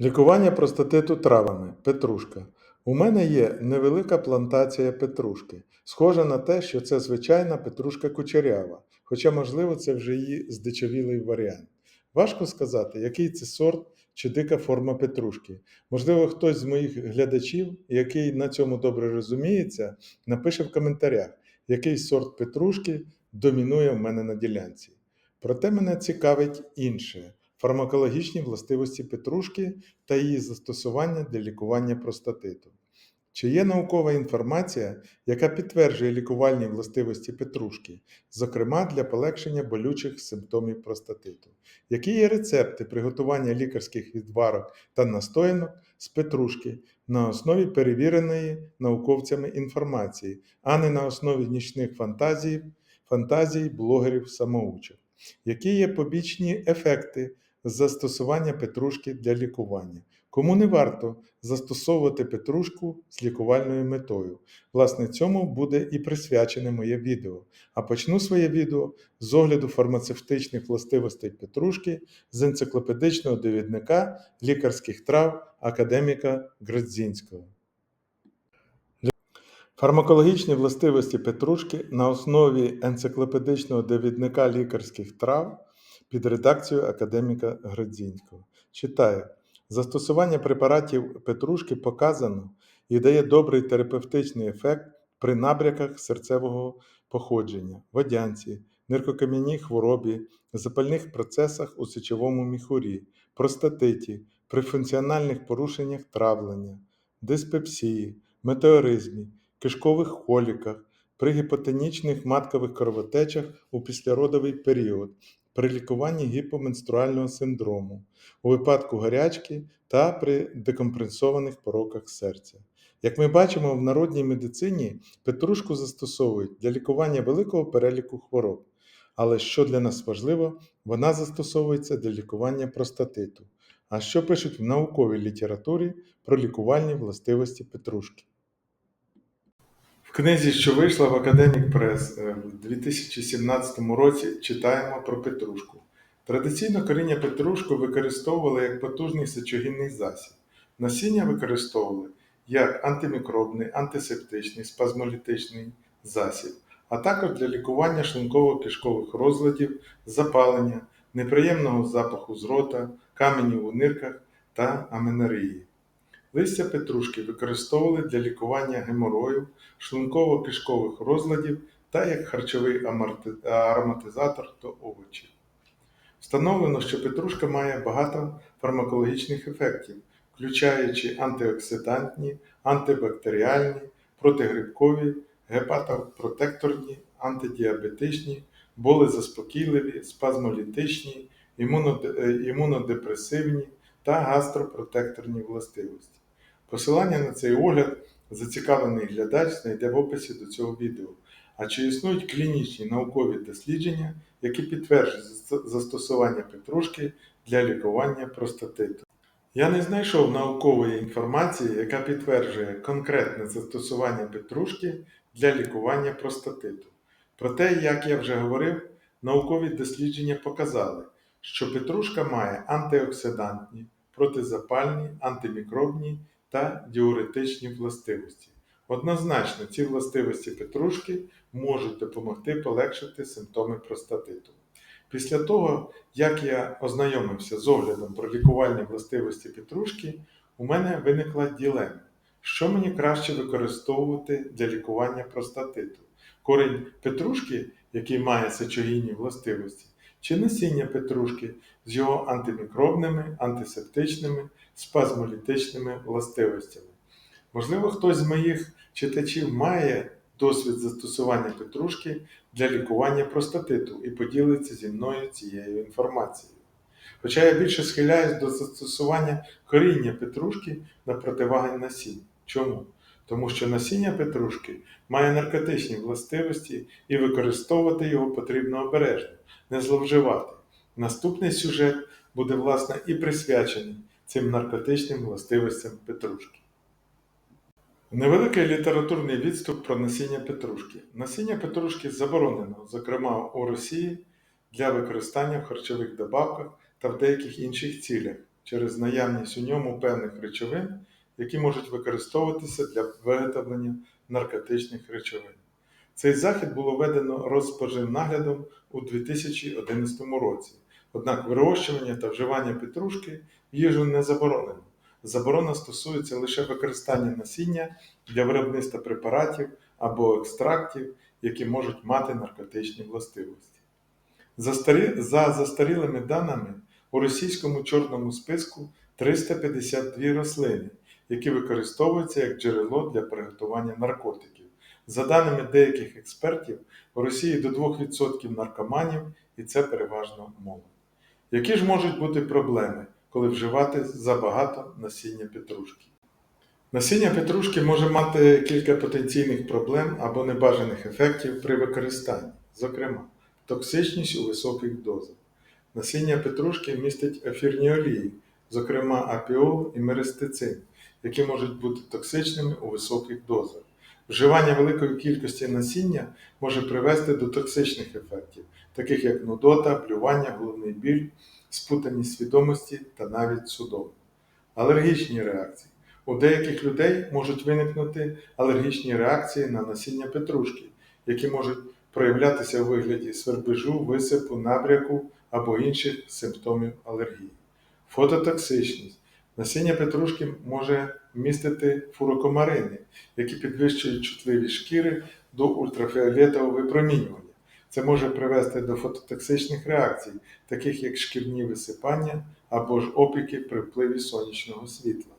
Лікування простатиту травами. Петрушка. У мене є невелика плантація петрушки. Схоже на те, що це звичайна петрушка кучерява, хоча, можливо, це вже її здичавілий варіант. Важко сказати, який це сорт чи дика форма петрушки. Можливо, хтось з моїх глядачів, який на цьому добре розуміється, напише в коментарях, який сорт петрушки домінує в мене на ділянці. Проте мене цікавить інше фармакологічні властивості петрушки та її застосування для лікування простатиту. Чи є наукова інформація, яка підтверджує лікувальні властивості петрушки, зокрема для полегшення болючих симптомів простатиту? Які є рецепти приготування лікарських відварок та настоянок з петрушки на основі перевіреної науковцями інформації, а не на основі нічних фантазій, фантазій блогерів-самоучок? Які є побічні ефекти застосування петрушки для лікування? Кому не варто застосовувати петрушку з лікувальною метою? Власне, цьому буде і присвячене моє відео. А почну своє відео з огляду фармацевтичних властивостей петрушки з енциклопедичного довідника лікарських трав академіка Градзінського. Фармакологічні властивості петрушки на основі енциклопедичного довідника лікарських трав редакцією академіка Градзінського. Читаю. Застосування препаратів петрушки показано і дає добрий терапевтичний ефект при набряках серцевого походження, водянці, ниркокам'яній хворобі, запальних процесах у сечовому міхурі, простатиті, при функціональних порушеннях травлення, диспепсії, метеоризмі, кишкових коліках, при гіпотонічних маткових кровотечах у післяродовий період, при лікуванні гіпоменструального синдрому, у випадку гарячки та при декомпресованих пороках серця. Як ми бачимо, в народній медицині петрушку застосовують для лікування великого переліку хвороб. Але що для нас важливо, вона застосовується для лікування простатиту. А що пишуть в науковій літературі про лікувальні властивості петрушки? Книзі, що вийшла в Академік Прес е, в 2017 році, читаємо про петрушку. Традиційно коріння петрушку використовували як потужний сечогінний засіб. Насіння використовували як антимікробний, антисептичний, спазмолітичний засіб, а також для лікування шлунково-кишкових розладів, запалення, неприємного запаху з рота, каменів у нирках та аменорії. Листя петрушки використовували для лікування геморою, шлунково-кишкових розладів та як харчовий ароматизатор до овочів. Встановлено, що петрушка має багато фармакологічних ефектів, включаючи антиоксидантні, антибактеріальні, протигрибкові, гепатопротекторні, антидіабетичні, болезаспокійливі, спазмолітичні, е, імунодепресивні та гастропротекторні властивості. Посилання на цей огляд зацікавлений глядач знайде в описі до цього відео. А чи існують клінічні наукові дослідження, які підтверджують застосування петрушки для лікування простатиту? Я не знайшов наукової інформації, яка підтверджує конкретне застосування петрушки для лікування простатиту. Проте, як я вже говорив, наукові дослідження показали, що петрушка має антиоксидантні, протизапальні, антимікробні та діуретичні властивості. Однозначно, ці властивості петрушки можуть допомогти полегшити симптоми простатиту. Після того, як я ознайомився з оглядом про лікувальні властивості петрушки, у мене виникла ділема, що мені краще використовувати для лікування простатиту. Корінь петрушки, який має сечогінні властивості, чи насіння петрушки з його антимікробними, антисептичними, спазмолітичними властивостями. Можливо, хтось з моїх читачів має досвід застосування петрушки для лікування простатиту і поділиться зі мною цією інформацією. Хоча я більше схиляюсь до застосування коріння петрушки на противаги насінь. Чому? Тому що насіння петрушки має наркотичні властивості і використовувати його потрібно обережно, не зловживати. Наступний сюжет буде, власне, і присвячений цим наркотичним властивостям петрушки. Невеликий літературний відступ про насіння петрушки. Насіння петрушки заборонено, зокрема у Росії, для використання в харчових добавках та в деяких інших цілях через наявність у ньому певних речовин, які можуть використовуватися для виготовлення наркотичних речовин. Цей захід було введено Розпоживнаглядом у 2011 році. Однак вирощування та вживання петрушки в їжу не заборонено. Заборона стосується лише використання насіння для виробництва препаратів або екстрактів, які можуть мати наркотичні властивості. За. За застарілими даними, у російському чорному списку 352 рослини, які використовуються як джерело для приготування наркотиків. За даними деяких експертів, у Росії до 2% наркоманів, і це переважно молодь. Які ж можуть бути проблеми, коли вживати забагато насіння петрушки? Насіння петрушки може мати кілька потенційних проблем або небажаних ефектів при використанні, зокрема, токсичність у високих дозах. Насіння петрушки містить ефірні олії, зокрема апіол і меристицин, які можуть бути токсичними у високих дозах. Вживання великої кількості насіння може привести до токсичних ефектів, таких як нудота, блювання, головний біль, спутаність свідомості та навіть судом. Алергічні реакції. У деяких людей можуть виникнути алергічні реакції на насіння петрушки, які можуть проявлятися у вигляді свербежу, висипу, набряку або інших симптомів алергії. Фототоксичність. Насіння петрушки може містити фурокомарини, які підвищують чутливість шкіри до ультрафіолетового випромінювання. Це може привести до фототоксичних реакцій, таких як шкірні висипання або ж опіки при впливі сонячного світла.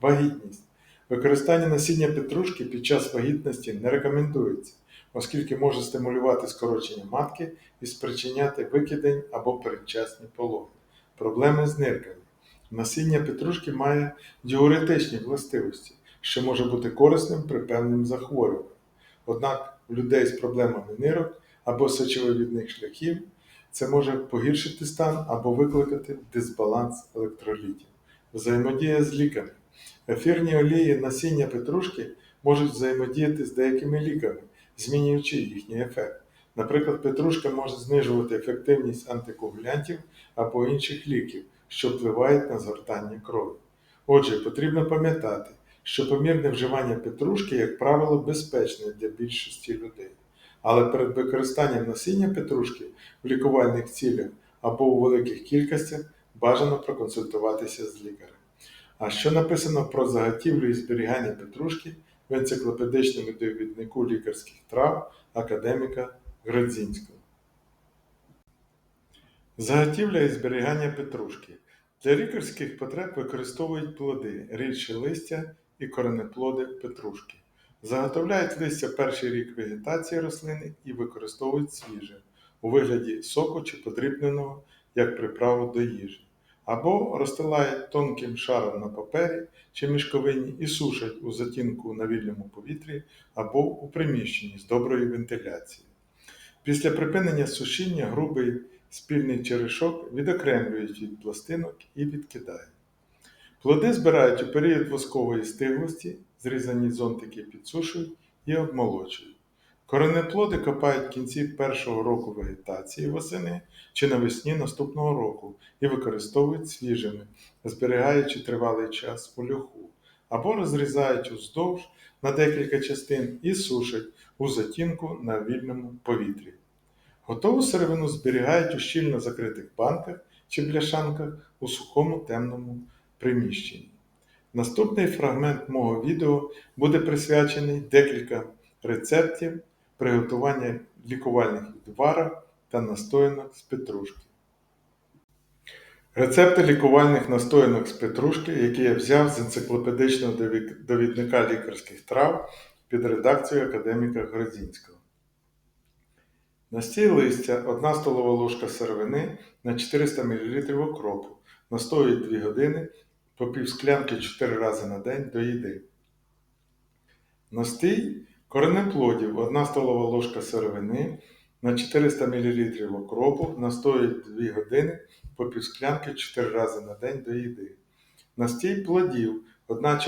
Вагітність. Використання насіння петрушки під час вагітності не рекомендується, оскільки може стимулювати скорочення матки і спричиняти викидень або передчасні пологи. Проблеми з нирками. Насіння петрушки має діуретичні властивості, що може бути корисним при певним захворюванням. Однак у людей з проблемами нирок або сечовивідних шляхів це може погіршити стан або викликати дисбаланс електролітів. Взаємодія з ліками. Ефірні олії насіння петрушки можуть взаємодіяти з деякими ліками, змінюючи їхній ефект. Наприклад, петрушка може знижувати ефективність антикоагулянтів або інших ліків, що впливають на згортання крові. Отже, потрібно пам'ятати, що помірне вживання петрушки, як правило, безпечне для більшості людей. Але перед використанням насіння петрушки в лікувальних цілях або у великих кількостях бажано проконсультуватися з лікарем. А що написано про заготівлю і зберігання петрушки в енциклопедичному довіднику лікарських трав академіка Градзінського? Заготівля і зберігання петрушки. Для лікарських потреб використовують плоди, рідші листя і коренеплоди петрушки. Заготовляють листя перший рік вегетації рослини і використовують свіже у вигляді соку чи подрібненого як приправу до їжі або розстилають тонким шаром на папері чи мішковині і сушать у затінку на вільному повітрі або у приміщенні з доброю вентиляцією. Після припинення сушіння грубий спільний черешок відокремлюють від пластинок і відкидають. Плоди збирають у період воскової стиглості, зрізані зонтики підсушують і обмолочують. Коренеплоди копають в кінці першого року вегетації восени чи навесні наступного року і використовують свіжими, зберігаючи тривалий час у льоху, або розрізають уздовж на декілька частин і сушать у затінку на вільному повітрі. Готову сировину зберігають у щільно закритих банках чи бляшанках у сухому темному приміщенні. Наступний фрагмент мого відео буде присвячений декілька рецептів приготування лікувальних відварів та настоянок з петрушки. Рецепти лікувальних настоянок з петрушки, які я взяв з енциклопедичного довідника лікарських трав під редакцією академіка Грозінського. Настій листя 1 столова ложка сировини на 400 мл окропу. Настоюють 2 години по пів склянки 4 рази на день до їди. Настій коренеплодів 1 столова ложка сировини на 400 мл окропу настоюють 2 години по півсклянки 4 рази на день до їди. Настій плодів 1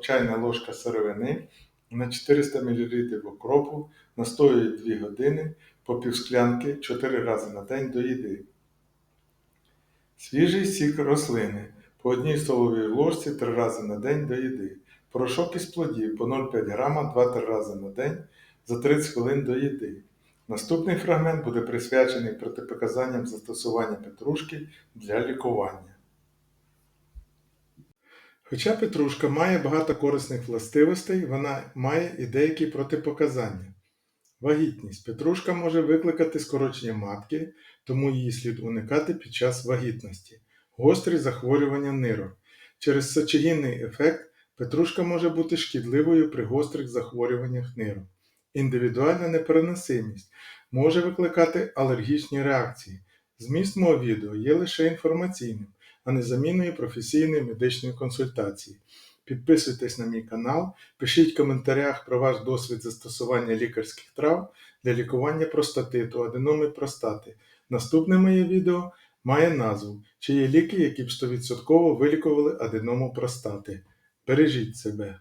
чайна ложка сировини на 400 мл окропу настоюють 2 години по півсклянки 4 рази на день до їди. Свіжий сік рослини по одній столовій ложці 3 рази на день до їди. Порошок із плодів по 0,5 грама 2-3 рази на день за 30 хвилин до їди. Наступний фрагмент буде присвячений протипоказанням застосування петрушки для лікування. Хоча петрушка має багато корисних властивостей, вона має і деякі протипоказання. Вагітність. Петрушка може викликати скорочення матки, тому її слід уникати під час вагітності. Гострі захворювання нирок. Через сечогінний ефект петрушка може бути шкідливою при гострих захворюваннях нирок. Індивідуальна непереносимість може викликати алергічні реакції. Зміст мого відео є лише інформаційним, а не заміною професійної медичної консультації. Підписуйтесь на мій канал, пишіть в коментарях про ваш досвід застосування лікарських трав для лікування простатиту, аденоми простати. Наступне моє відео має назву Чи є ліки, які б 100% вилікували аденому простати. Бережіть себе!